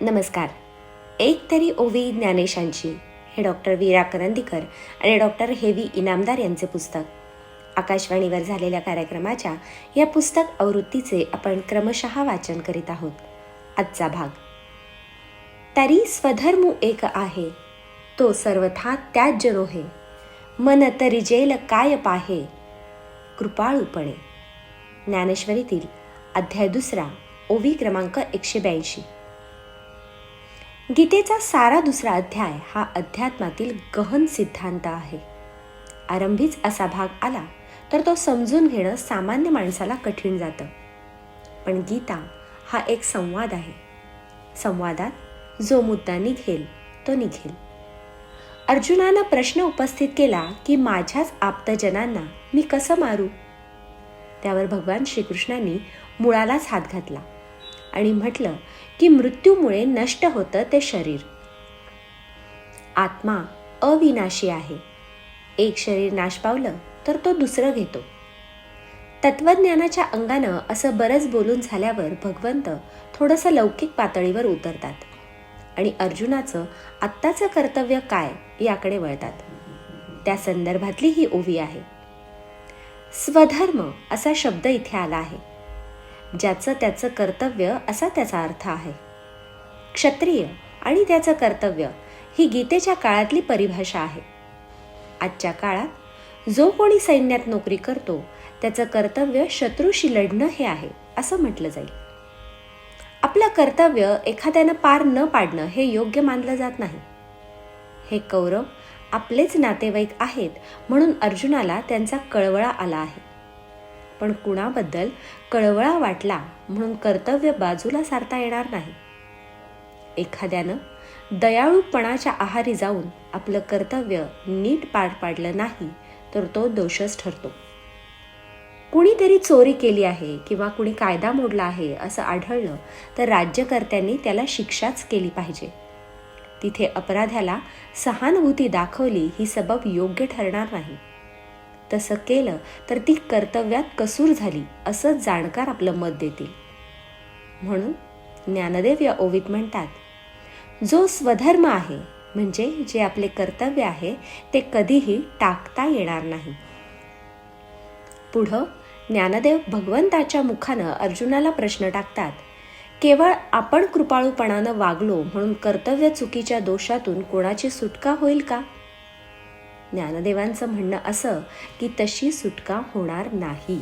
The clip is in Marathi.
नमस्कार. एक तरी ओवी ज्ञानेशांची हे डॉक्टर वीरा करंदीकर आणि डॉक्टर हेवी इनामदार यांचे पुस्तक. आकाशवाणीवर झालेल्या कार्यक्रमाच्या या पुस्तक आवृत्तीचे आपण क्रमशः वाचन करीत आहोत. आजचा भाग. तरी स्वधर्मू एक आहे तो सर्वथा त्याज्य नोहे मन तरी जेल काय पाहे कृपाळूपणे ज्ञानेश्वरीतील अध्याय दुसरा ओवी क्रमांक एकशे ब्याऐंशी. गीतेचा सारा दुसरा अध्याय हा अध्यात्मातील गहन सिद्धांत आहे. आरंभीच असा भाग आला तर तो समजून घेणं सामान्य माणसाला कठीण जातं. पण गीता हा एक संवाद आहे. संवादात जो मुद्दा निघेल तो निघेल. अर्जुनानं प्रश्न उपस्थित केला की माझ्याच आप्तजनांना मी कसं मारू? त्यावर भगवान श्रीकृष्णांनी मुळालाच हात घातला. आणि म्हटलं की मृत्यूमुळे नष्ट होतं ते शरीर. आत्मा अविनाशी आहे. एक शरीर नाश पावलं तर तो दुसरं घेतो. तत्वज्ञानाच्या अंगानं असं बरंच बोलून झाल्यावर भगवंत थोडंसं लौकिक पातळीवर उतरतात आणि अर्जुनाचं आत्ताचं कर्तव्य काय याकडे वळतात. त्या संदर्भातली ही ओवी आहे. स्वधर्म असा शब्द इथे आला आहे. ज्याचं त्याचं कर्तव्य असा त्याचा अर्थ आहे. क्षत्रिय आणि त्याचं कर्तव्य ही गीतेच्या काळातली परिभाषा आहे. आजच्या काळात जो कोणी सैन्यात नोकरी करतो त्याचं कर्तव्य शत्रूशी लढणं हे आहे असं म्हटलं जाईल. आपलं कर्तव्य एखाद्यानं पार न पाडणं हे योग्य मानलं जात नाही. हे कौरव आपलेच नातेवाईक आहेत म्हणून अर्जुनाला त्यांचा कळवळा आला आहे. पण कुणाबद्दल कळवळा वाटला म्हणून कर्तव्य बाजूला सारता येणार नाही. एखाद्यानं दयाळूपणाच्या आहारी जाऊन आपलं कर्तव्य नीट पार पाडलं नाही तर तो दोषच ठरतो. कुणीतरी चोरी केली आहे किंवा कुणी कायदा मोडला आहे असं आढळलं तर राज्यकर्त्यांनी त्याला शिक्षाच केली पाहिजे. तिथे अपराध्याला सहानुभूती दाखवली ही सबब योग्य ठरणार नाही. तसं केलं तर ती कर्तव्यात कसूर झाली असं जाणकार आपलं मत देतील. म्हणून ज्ञानदेव या ओवीत म्हणतात जो स्वधर्म आहे म्हणजे जे आपले कर्तव्य आहे ते कधीही टाकता येणार नाही. पुढं ज्ञानदेव भगवंताच्या मुखानं अर्जुनाला प्रश्न टाकतात केवळ आपण कृपाळूपणानं वागलो म्हणून कर्तव्य चुकीच्या दोषातून कोणाची सुटका होईल का? ज्ञानदेवांचं म्हणणं असं की तशी सुटका होणार नाही.